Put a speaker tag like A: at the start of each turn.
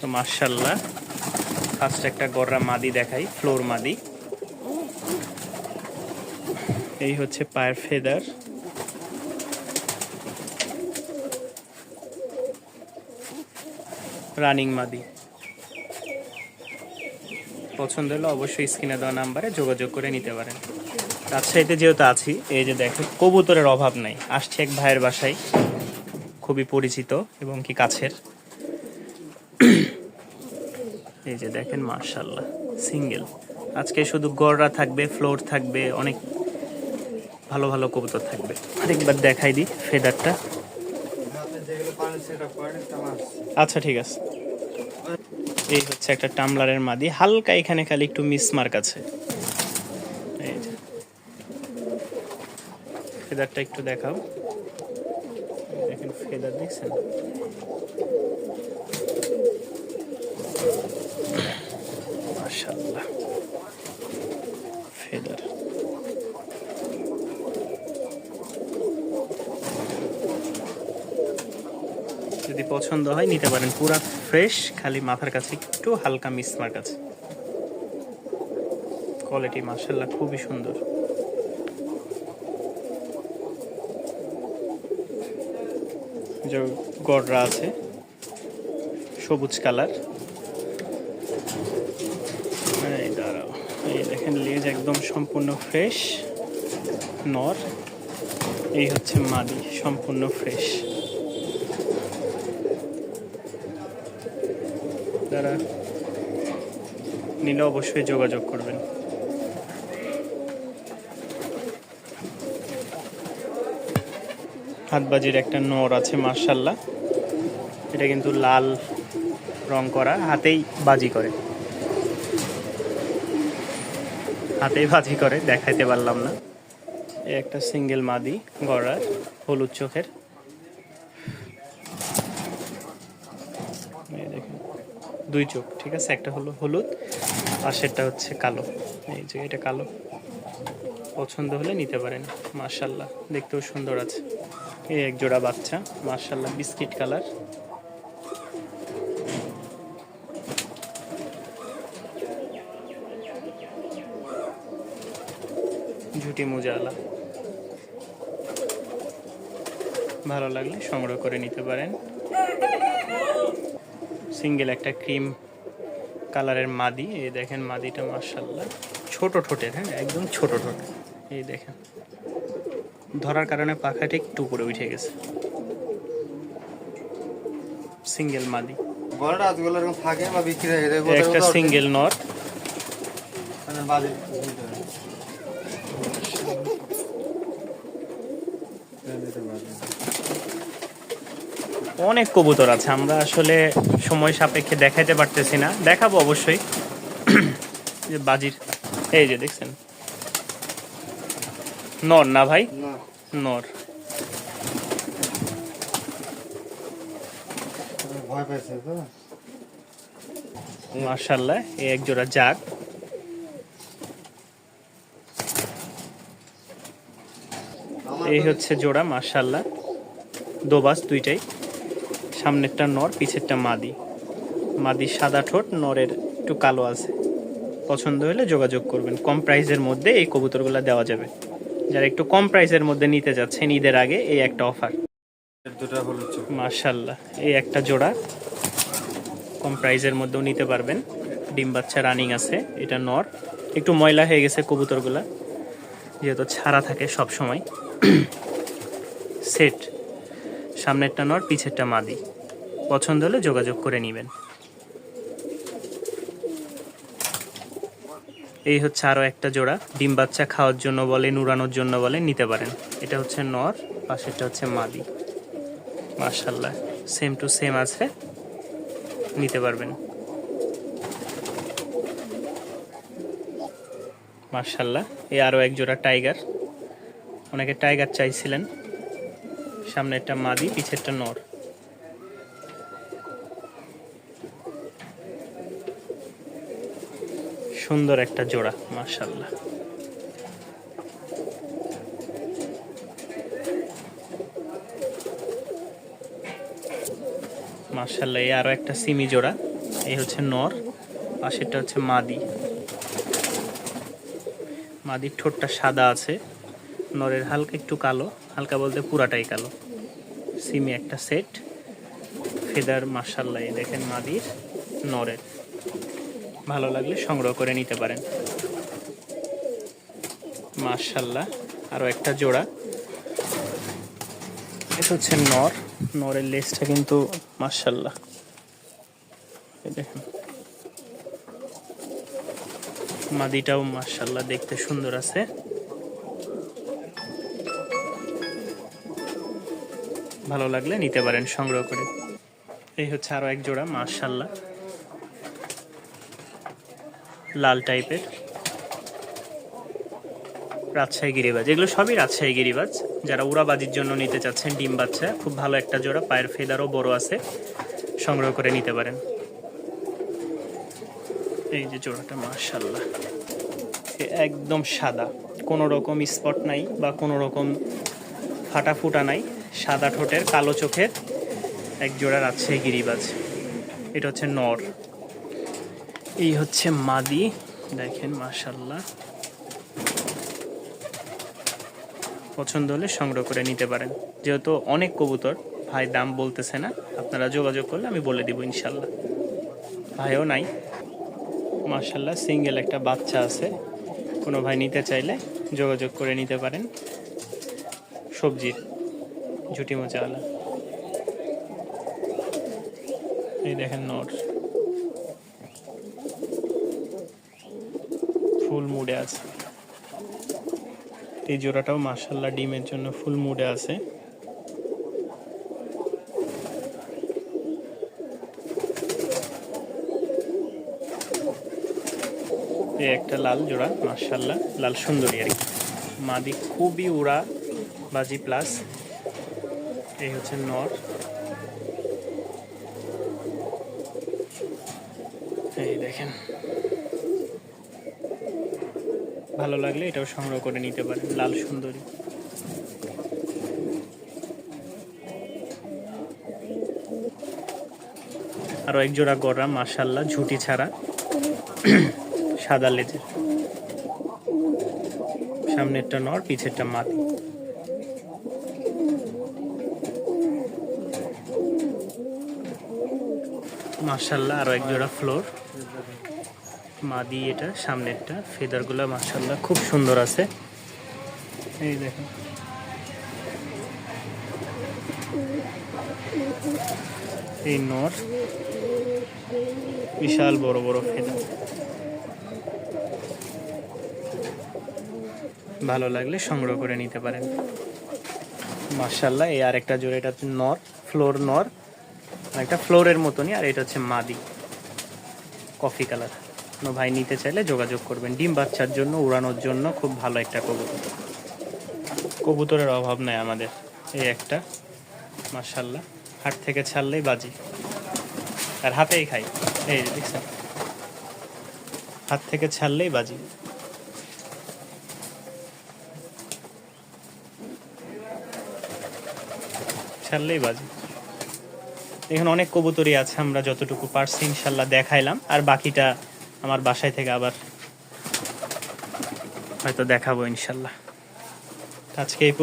A: তো মার্শাল্লাহ ফার্স্ট একটা গররা মাদি দেখাই ফ্লোর মাদি। এই হচ্ছে পায়ের ফেদার রানিং মাদি। পছন্দ হলে অবশ্যই স্ক্রিনে দেওয়া নাম্বারে যোগাযোগ করে নিতে পারেন। রাজশাহীতে যেহেতু আছি, এই যে দেখো কবুতরের অভাব নাই। আসছে এক ভাইয়ের বাসায়। খুবই পরিচিত এবং কি কাছের। এই যে দেখেন মার্শাল্লাহ সিঙ্গেল। আজকে শুধু গড়রা থাকবে, ফ্লোর থাকবে, অনেক ভালো ভালো কবুতর থাকবে। আরেকবার দেখাই দিই ফেদারটা আচ্ছা ঠিক আছে। এই হচ্ছে একটা টামলারের মাদি। হালকা এখানে খালি একটু মিসমার্ক আছে। ফেদারটা একটু দেখাও। দেখেন ফেদার দেখছেন? মাশাআল্লাহ ফেদার যদি পছন্দ হয়, নিতে পারেন পুরা ফ্রেশ খালি মাথার কাছে একটু হালকা মিসমার্ক আছে। কোয়ালিটি মার্শাল্লাহ খুবই সুন্দর। যে গড়রা আছে, সবুজ কালার এই দাঁড়াও এই দেখেন লেজ একদম সম্পূর্ণ ফ্রেশ নর, এই হচ্ছে মাদি, সম্পূর্ণ ফ্রেশ যারা নিলে অবশ্যই যোগাযোগ করবেন। হাতবাজির একটা নর আছে মার্শাল্লাহ এটা কিন্তু লাল রং করা, হাতেই বাজি করে। হাতেই বাজি করে, দেখাইতে পারলাম না। এই একটা সিঙ্গেল মাদি গড়ার, হলুদ চোখের। দেখেন, দুই চোখ, ঠিক আছে? একটা হলো হলুদ পাশেরটা হচ্ছে কালো। এই যে, এটা কালো। পছন্দ হলে নিতে পারেন মার্শাল্লাহ দেখতেও সুন্দর আছে। এই এক জোড়া বাচ্চা মার্শাল্লাহ বিস্কিট কালার। ঝুটি মোজালা। ভালো লাগলে সংগ্রহ করে নিতে পারেন। সিঙ্গেল একটা ক্রিম কালারের মাদি এই দেখেন মাদিটা মার্শাল্লাহ ছোট ঠোঁটের হ্যাঁ একদম ছোট ঠোঁট। এই দেখেন। ধরার কারণে পাখাটা একটু উপরে উঠে গেছে। সিঙ্গেল মাদি। একটা সিঙ্গেল নর
B: বাজে।
A: অনেক কবুতর আছে আমরা আসলে সময় সাপেক্ষে দেখাইতে পারতেছি না। দেখাবো অবশ্যই। যে বাজির এই যে দেখছেন? নর না ভাই? নর। মার্শাল্লাহ এই এক জোড়া জাগ। এই হচ্ছে জোড়া মার্শাল্লাহ দোবাস দুইটাই। সামনেরটা নর পিছেরটা মাদি। মাদি সাদা ঠোঁট নরের একটু কালো আছে। পছন্দ হলে যোগাযোগ করবেন। কম প্রাইসের মধ্যে এই কবুতরগুলো দেওয়া যাবে। যারা একটু কম প্রাইসের মধ্যে নিতে যাচ্ছেন ঈদের আগে এই একটা অফার। মার্শাল্লাহ এই একটা জোড়া। কম প্রাইজের মধ্যেও নিতে পারবেন। ডিম বাচ্চা রানিং আছে এটা নর। একটু ময়লা হয়ে গেছে কবুতরগুলা। যেহেতু ছাড়া থাকে সব সময় সেট। সামনেরটা নর পিছেরটা মাদি। পছন্দ হলে যোগাযোগ করে নেবেন। এই হচ্ছে আরও একটা জোড়া। ডিম বাচ্চা খাওয়ার জন্য বলে, নুরানোর জন্য বলে, নিতে পারেন। এটা হচ্ছে নর পাশেরটা হচ্ছে মাদি। মার্শাল্লাহ সেম টু সেম আছে। নিতে পারবেন। মার্শাল্লাহ এই আরও এক জোড়া টাইগার অনেকে টাইগার চাইছিলেন। সামনে একটা মাদি, পিছে একটা নর। সুন্দর একটা জোড়া মার্শাল্লাহ মার্শাল্লাহ এই আরও একটা সিমি জোড়া। এই হচ্ছে নর, পাশেরটা হচ্ছে মাদি। মাদির ঠোঁটটা সাদা আছে। নরের হালকা একটু কালো, হালকা বলতে পুরাটাই কালো। সিমি একটা সেট ফেদার মার্শাল্লাহ এই দেখেন মাদির, নরের। ভালো লাগলে সংগ্রহ করে নিতে পারেন। মার্শাল্লাহ আরও একটা জোড়া। এটা হচ্ছে নর, নরের লেজটা কিন্তু মার্শাল্লাহ এই দেখেন। মাদিটাও মার্শাল্লাহ দেখতে সুন্দর আছে। ভালো লাগলে নিতে পারেন, সংগ্রহ করে। এই হচ্ছে আরও এক জোড়া মার্শাল্লাহ লাল টাইপের। রাজশাহী গিরিবাজ। এগুলো সবই রাজশাহী গিরিবাজ। যারা উড়াবাজির জন্য নিতে চাচ্ছেন, ডিম বাচ্চা, খুব ভালো একটা জোড়া, পায়ের ফেদারও বড় আছে। সংগ্রহ করে নিতে পারেন। এই যে জোড়াটা মার্শাল্লাহ একদম সাদা। কোনো রকম স্পট নাই বা কোনো রকম ফাটা ফুটা নাই। সাদা ঠোঁটের, কালো চোখের এক জোড়া রাজশাহী গিরিবাজ। এটা হচ্ছে নর। এই হচ্ছে মাদি। দেখেন মার্শাল্লাহ পছন্দ হলে সংগ্রহ করে নিতে পারেন। যেহেতু অনেক কবুতর, ভাই দাম বলতেছে না। আপনারা যোগাযোগ করলে আমি বলে দিব ইনশাল্লাহ ভাইও নাই। মার্শাল্লাহ সিঙ্গেল একটা বাচ্চা আছে। কোনো ভাই নিতে চাইলে যোগাযোগ করে নিতে পারেন। সবজির। ঝুটি মোচাওয়ালা এই দেখেন নর ফুল মুডে আছে। এই জোড়াটাও মার্শাল্লাহ ডিমের জন্য ফুল মুডে আছে। একটা লাল জোড়া মার্শাল্লাহ লাল সুন্দরী আর কি। মাদি খুবই উড়া বাজি প্লাস এই হচ্ছে নর। এই দেখেন। ভালো লাগলে এটাও সংগ্রহ করে নিতে পারেন, লাল সুন্দরী। আরও এক জোড়া গররা মাশাল্লাহ ঝুটি ছাড়া। সাদা লেজের। সামনেরটা নর, পিছেরটা মাদি মাশাল্লাহ আরও এক জোড়া ফ্লোর। মাদি এটা সামনেরটা ফেদারগুলো মাশাল্লাহ খুব সুন্দর আছে। এই দেখেন। এই নর। বিশাল বড় বড় ফেদার। ভালো লাগলে সংগ্রহ করে নিতে পারেন। মার্শাল্লাহ এই আরেকটা জোড়া, এটা নর, ফ্লোর নর। একটা ফ্লোরের মতনই, আর এটা হচ্ছে মাদি। কফি কালার কোনো ভাই নিতে চাইলে যোগাযোগ করবেন। ডিম বাচ্চার জন্য, উড়ানোর জন্য খুব ভালো একটা কবুতর। কবুতরের অভাব নাই আমাদের। এই একটা মার্শাল্লাহ হাট থেকে ছাড়লেই বাজি। আর হাতেই খাই। এই দেখছেন? হাত থেকে ছাড়লেই বাজি। ছাড়লেই বাজি। এখানে অনেক কবুতরই আছে, আমরা যতটুকু পারছি ইনশাল্লাহ দেখাইলাম। আর বাকিটা আমার বাসায় থেকে আবার হয়তো দেখাবো ইনশাল্লাহ। আজকে এই